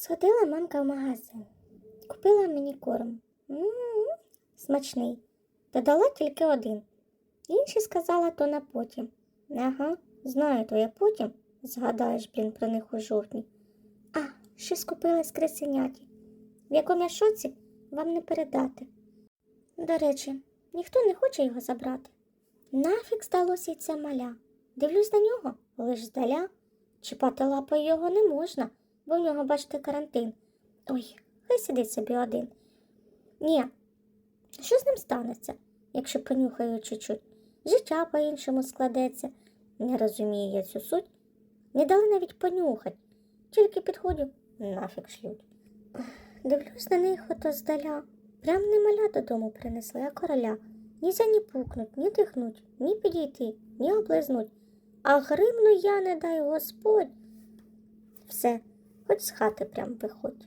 Сходила мамка в магазин, купила мені корм. М-м, смачний. Додала тільки один. Інший сказала то на потім. Ага, знаю то я потім. Згадаєш, блін, про них у жовтні. А, ще скупила з. В якому я шоці вам не передати. До речі, ніхто не хоче його забрати. Нафіг здалося й це маля. Дивлюсь на нього, лиш здаля. Чіпати лапою його не можна, бо в нього, бачите, карантин. Ой, хай сидить собі один. Ні, що з ним станеться, якщо понюхаю чуть-чуть? Життя по-іншому складеться. Не розумію я цю суть. Не дали навіть понюхать. Тільки підходю, нафіг шлють. Дивлюсь на них ото здаля. Прям не маля додому принесли, а короля. Нізя ні пукнуть, ні дихнуть, ні підійти, ні облизнуть. А гримну я, не дай Господь. Все, хоч з хати прям виходь.